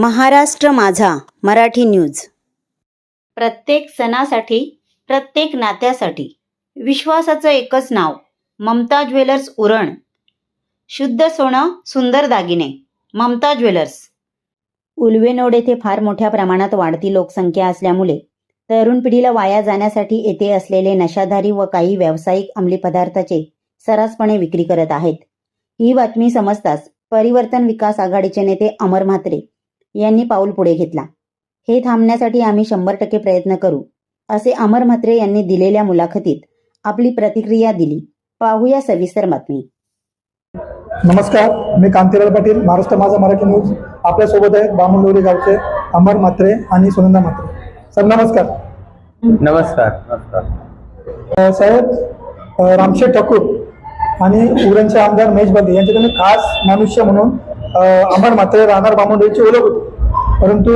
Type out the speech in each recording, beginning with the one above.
महाराष्ट्र माझा मराठी न्यूज. प्रत्येक सणासाठी प्रत्येक नात्यासाठी विश्वासाचं एकच नाव ममता ज्वेलर्स उरण. शुद्ध सोनं सुंदर दागिने ममता ज्वेलर्स. उलवेनोड येथे फार मोठ्या प्रमाणात वाढती लोकसंख्या असल्यामुळे तरुण पिढीला वाया जाण्यासाठी येथे असलेले नशाधारी व काही व्यावसायिक अंमली पदार्थाचे सर्रासपणे विक्री करत आहेत. ही बातमी समजताच परिवर्तन विकास आघाडीचे नेते अमर म्हात्रे यांनी पाऊल पुढे घेतला. हे थांबण्यासाठी आम्ही शंभर टक्के प्रयत्न करू असे अमर म्हात्रे यांनी दिलेल्या मुलाखतीत आपली प्रतिक्रिया दिली. पाहूया सविस्तर बातमी. नमस्कार मी कांतीलाल पाटील महाराष्ट्र माझा मराठी न्यूज. आपल्यासोबत आहेत बामणडोरी गावचे अमर म्हात्रे आणि सुनंदा म्हात्रे. सर नमस्कार. नमस्कार साहेब रामशेठ ठाकूर आणि उरणचे आमदार महेश बंदे यांच्याकडे खास मनुष्य म्हणून अमर मात्र राहणार बामणडोरीची ओळख होती. परंतु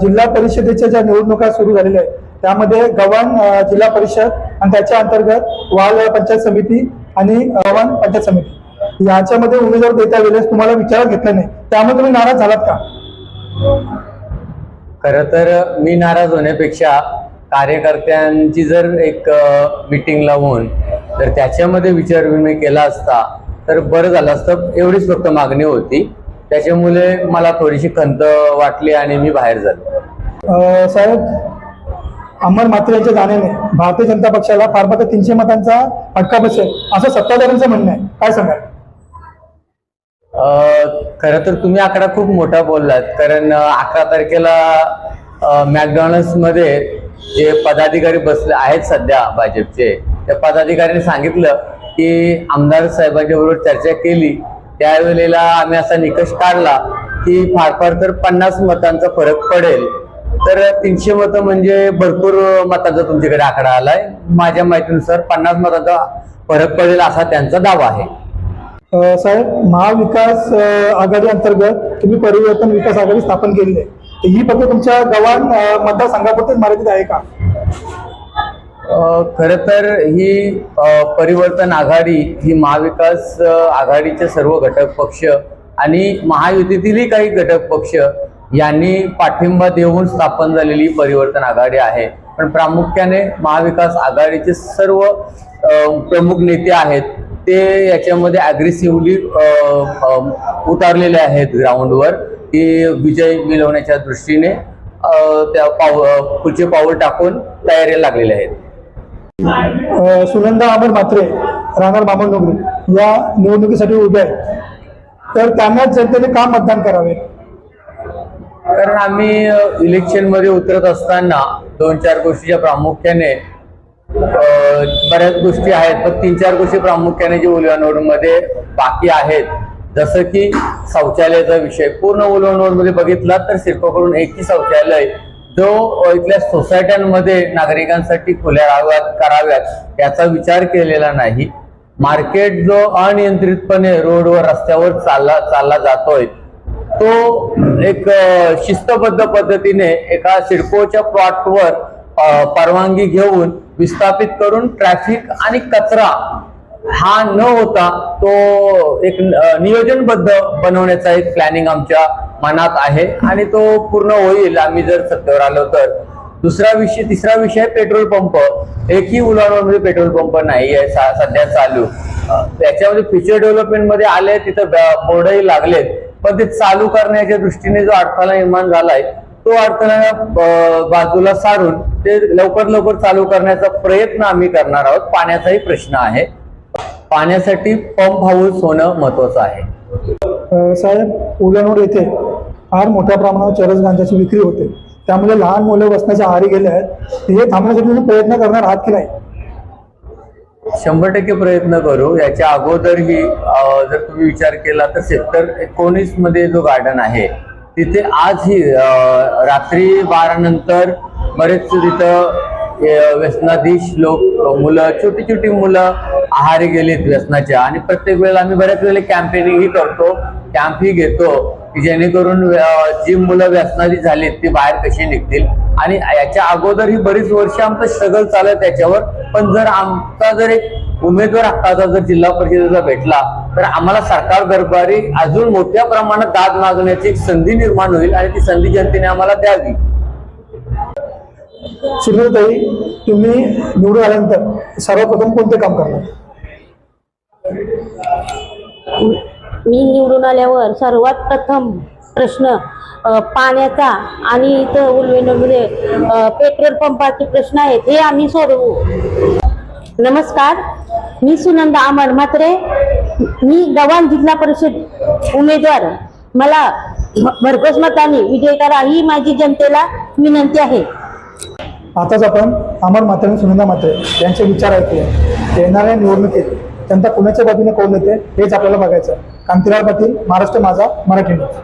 जिल्हा परिषदेच्या ज्या निवडणुका सुरू झालेल्या आहेत त्यामध्ये गव्हाण जिल्हा परिषद आणि त्याच्या अंतर्गत वाल पंचायत समिती आणि गव्हाण पंचायत समिती. याच्यामध्ये उमेदवार देता वेळेस तुम्हाला विचारात घेतलं नाही. त्यामुळे तुम्ही नाराज झालात का? खर तर मी नाराज होण्यापेक्षा कार्यकर्त्यांची जर एक मीटिंग लावून तर त्याच्यामध्ये विचारविनिमय केला असता तर बरं झालं असतं. एवढीच फक्त मागणी होती. त्याच्यामुळे मला थोडीशी खंत वाटली आणि मी बाहेर झालो. साहेब अमर म्हात्रे यांच्या जाण्याने भारतीय जनता पक्षाला फार फार तीनशे मतांचा फटका बसेल असं सत्ताधाऱ्यांचं म्हणणं आहे. काय सांगाल? खरं तर तुम्ही आकडा खूप मोठा बोललात. कारण अकरा तारखेला मॅकडॉनल्ड्समध्ये जे पदाधिकारी बसले आहेत सध्या भाजपचे त्या पदाधिकाऱ्यांनी सांगितलं की आमदार साहेबांच्या बरोबर चर्चा केली. त्यावेळेला आम्ही असा निकष काढला की फार फार तर पन्नास मतांचा फरक पडेल. तर तीनशे मतं म्हणजे भरपूर मतांचा तुमच्याकडे आकडा आलाय. माझ्या माहितीनुसार पन्नास मतांचा फरक पडेल असा त्यांचा दावा आहे. साहेब महाविकास आघाडी अंतर्गत तुम्ही परिवर्तन विकास आघाडी स्थापन केली आहे. तर ही फक्त तुमच्या गव्हाण मतदारसंघापुरतीच मर्यादित आहे का? खरं तर ही परिवर्तन आघाडी ही महाविकास आघाडीचे सर्व घटक पक्ष आणि महायुतीतीलही काही घटक पक्ष यांनी पाठिंबा देऊन स्थापन झालेली परिवर्तन आघाडी आहे. पण प्रामुख्याने महाविकास आघाडीचे सर्व प्रमुख नेते आहेत ते याच्यामध्ये अग्रेसिव्हली उतारलेले आहेत ग्राउंडवर की विजय मिळवण्याच्या दृष्टीने त्या पाव पुढचे पाऊल टाकून तयारीला लागलेले आहेत. सुनंदा अमर म्हात्रे राहणार बामणडोंगरी या निवडणुकीसाठी उभे आहेत. तर त्यांना जनतेने का मतदान करावे? कारण आम्ही इलेक्शनमध्ये उतरत असताना दोन चार गोष्टीच्या प्रामुख्याने बऱ्याच गोष्टी आहेत पण तीन चार गोष्टी प्रामुख्याने जे उलवानोडमध्ये बाकी आहेत. जसं की शौचालयाचा विषय पूर्ण उलवानोडमध्ये बघितला तर शिल्पकडून एकही शौचालय जो इथल्या सोसायट्यांमध्ये नागरिकांसाठी खुल्या राहाव्यात कराव्यात याचा विचार केलेला नाही. मार्केट जो अनियंत्रितपणे रोडवर रस्त्यावर चालला चालला जातोय तो एक शिस्तबद्ध पद्धतीने एका सिडकोच्या प्लॉटवर परवानगी घेऊन विस्थापित करून ट्रॅफिक आणि कचरा हा न होता तो एक नियोजनबद्ध बनवण्याचा एक प्लॅनिंग आमच्या मनात आहे आणि तो पूर्ण होईल. आम्ही जर सत्तेवर आलो तर. दुसरा विषय तिसरा विषय पेट्रोल पंप. एकही उलाढालमध्ये पेट्रोल पंप नाही आहे सा- सध्या चालू. त्याच्यामध्ये फ्युचर डेव्हलपमेंटमध्ये आले तिथं बोर्डही लागलेत. पण ते चालू करण्याच्या दृष्टीने जो अडथळा निर्माण झालाय तो अडथळा बाजूला सारून ते लवकर लवकर चालू करण्याचा प्रयत्न आम्ही करणार आहोत. पाण्याचाही प्रश्न आहे. पाण्यासाठी पंप हाऊस होणं महत्वाचं आहे. साहेब उलानोड येथे फार मोठ्या प्रमाणावर चरस गांजाची विक्री होते. त्यामुळे लहान मुलं बसण्याच्या आहारी गेले आहेत. हे थांबण्यासाठी प्रयत्न करणार आहात की नाही? शंभर टक्के प्रयत्न करू. याच्या अगोदरही जर तुम्ही विचार केला तर सेक्टर एकोणीसमध्ये जो गार्डन आहे तिथे आजही रात्री बारा नंतर बरेच तिथं व्यसनाधीश लोक मुलं छोटी छोटी मुलं आहारी गेलीत व्यसनाच्या आणि प्रत्येक वेळेला आम्ही बऱ्याच वेळेला कॅम्पेनिंगही करतो कॅम्पही घेतो की जेणेकरून जी मुलं व्यसनाधी झालीत ती बाहेर कशी निघतील. आणि याच्या अगोदर ही बरीच वर्ष आमचं स्ट्रगल चालत त्याच्यावर. पण जर आमचा जर एक उमेदवार हक्काचा जर जिल्हा परिषदेचा भेटला तर आम्हाला सरकार दरबारी अजून मोठ्या प्रमाणात दाद मागण्याची एक संधी निर्माण होईल आणि ती संधी जनतेने आम्हाला द्यावी. सुनीलताई तुम्ही निवडून आल्यानंतर सर्वप्रथम कोणते काम करणार? मी निवडून आल्यावर सर्वात प्रथम प्रश्न पाण्याचा आणि इथं उलवेनमध्ये पेट्रोल पंपाचे प्रश्न आहेत हे आम्ही सोडवू. नमस्कार मी सुनंदा अमर म्हात्रे. मी गव्हाण जिल्हा परिषद उमेदवार. मला भरघोस मताने विजय करा ही माझी जनतेला विनंती आहे. आताच आपण अमर म्हात्रे आणि सुनंदा म्हात्रे यांचे विचार ऐकले येणाऱ्या निवडणुकीत जनता कुणाच्या बाजूने कौल देते हेच आपल्याला बघायचं कांतीलाल पाटील महाराष्ट्र माझा मराठी न्यूज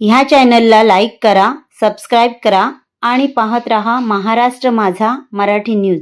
ह्या चॅनलला लाईक करा सबस्क्राईब करा आणि पाहत रहा महाराष्ट्र माझा मराठी न्यूज